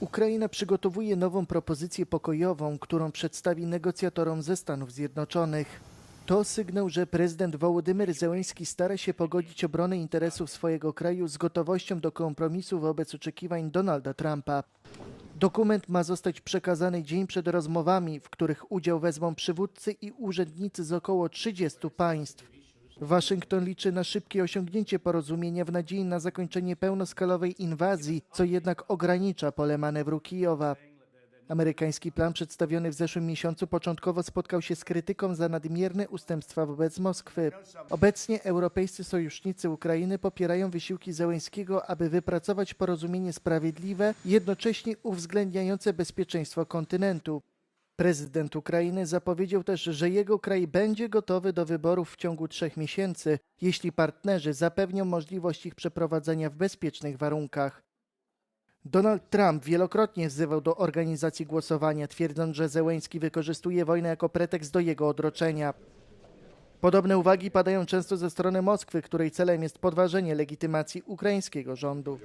Ukraina przygotowuje nową propozycję pokojową, którą przedstawi negocjatorom ze Stanów Zjednoczonych. To sygnał, że prezydent Wołodymyr Zełenski stara się pogodzić obronę interesów swojego kraju z gotowością do kompromisu wobec oczekiwań Donalda Trumpa. Dokument ma zostać przekazany dzień przed rozmowami, w których udział wezmą przywódcy i urzędnicy z około 30 państw. Waszyngton liczy na szybkie osiągnięcie porozumienia w nadziei na zakończenie pełnoskalowej inwazji, co jednak ogranicza pole manewru Kijowa. Amerykański plan przedstawiony w zeszłym miesiącu początkowo spotkał się z krytyką za nadmierne ustępstwa wobec Moskwy. Obecnie europejscy sojusznicy Ukrainy popierają wysiłki Zełenskiego, aby wypracować porozumienie sprawiedliwe, jednocześnie uwzględniające bezpieczeństwo kontynentu. Prezydent Ukrainy zapowiedział też, że jego kraj będzie gotowy do wyborów w ciągu trzech miesięcy, jeśli partnerzy zapewnią możliwość ich przeprowadzenia w bezpiecznych warunkach. Donald Trump wielokrotnie wzywał do organizacji głosowania, twierdząc, że Zełenski wykorzystuje wojnę jako pretekst do jego odroczenia. Podobne uwagi padają często ze strony Moskwy, której celem jest podważenie legitymacji ukraińskiego rządu.